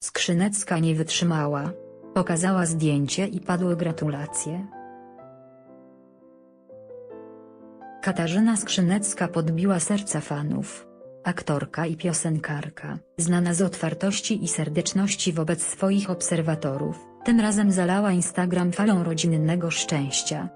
Skrzynecka nie wytrzymała. Pokazała zdjęcie i padły gratulacje. Katarzyna Skrzynecka podbiła serca fanów. Aktorka i piosenkarka, znana z otwartości i serdeczności wobec swoich obserwatorów, tym razem zalała Instagram falą rodzinnego szczęścia.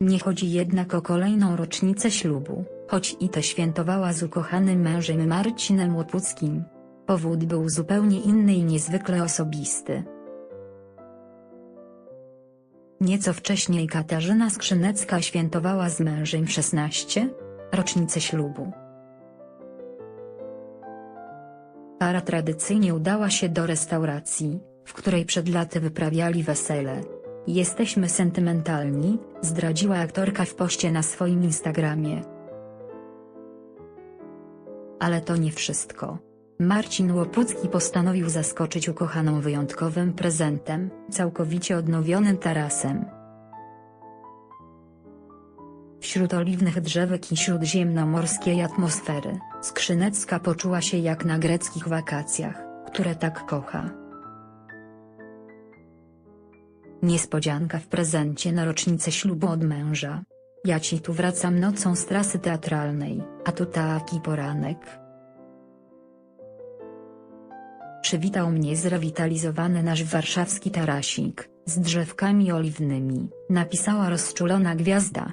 Nie chodzi jednak o kolejną rocznicę ślubu, choć i tę świętowała z ukochanym mężem Marcinem Łopuckim. Powód był zupełnie inny i niezwykle osobisty. Nieco wcześniej Katarzyna Skrzynecka świętowała z mężem 16. rocznicę ślubu. Para tradycyjnie udała się do restauracji, w której przed laty wyprawiali wesele. Jesteśmy sentymentalni, zdradziła aktorka w poście na swoim Instagramie. Ale to nie wszystko. Marcin Łopucki postanowił zaskoczyć ukochaną wyjątkowym prezentem, całkowicie odnowionym tarasem. Wśród oliwnych drzewek i śródziemnomorskiej atmosfery, Skrzynecka poczuła się jak na greckich wakacjach, które tak kocha. Niespodzianka w prezencie na rocznicę ślubu od męża. Ja ci tu wracam nocą z trasy teatralnej, a tu taki poranek. Przywitał mnie zrewitalizowany nasz warszawski tarasik, z drzewkami oliwnymi, napisała rozczulona gwiazda.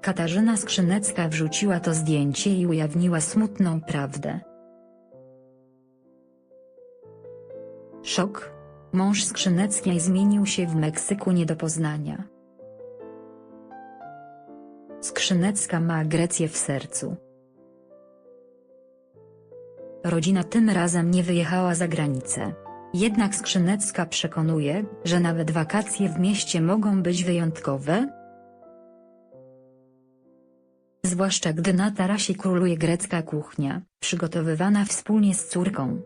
Katarzyna Skrzynecka wrzuciła to zdjęcie i ujawniła smutną prawdę. Szok. Mąż Skrzyneckiej zmienił się w Meksyku nie do poznania. Skrzynecka ma Grecję w sercu. Rodzina tym razem nie wyjechała za granicę. Jednak Skrzynecka przekonuje, że nawet wakacje w mieście mogą być wyjątkowe, zwłaszcza gdy na tarasie króluje grecka kuchnia, przygotowywana wspólnie z córką.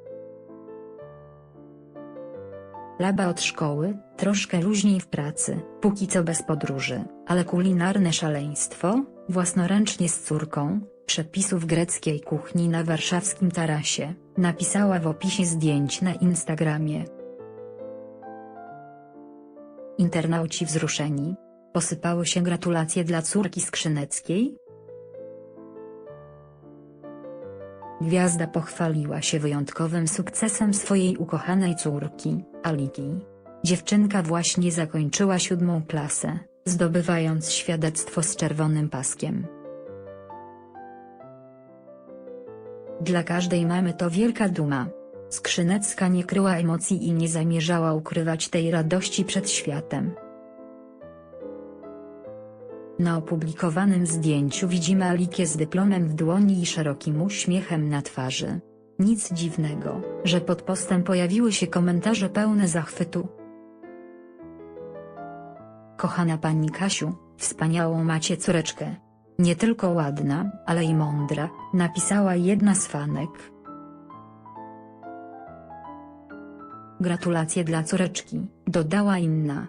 Laba od szkoły, troszkę luźniej w pracy, póki co bez podróży, ale kulinarne szaleństwo, własnoręcznie z córką, przepisów greckiej kuchni na warszawskim tarasie, napisała w opisie zdjęć na Instagramie. Internauci wzruszeni. Posypały się gratulacje dla córki Skrzyneckiej, Gwiazda pochwaliła się wyjątkowym sukcesem swojej ukochanej córki, Aliki. Dziewczynka właśnie zakończyła siódmą klasę, zdobywając świadectwo z czerwonym paskiem. Dla każdej mamy to wielka duma. Skrzynecka nie kryła emocji i nie zamierzała ukrywać tej radości przed światem. Na opublikowanym zdjęciu widzimy Alikę z dyplomem w dłoni i szerokim uśmiechem na twarzy. Nic dziwnego, że pod postem pojawiły się komentarze pełne zachwytu. Kochana pani Kasiu, wspaniałą macie córeczkę. Nie tylko ładna, ale i mądra, napisała jedna z fanek. Gratulacje dla córeczki, dodała inna.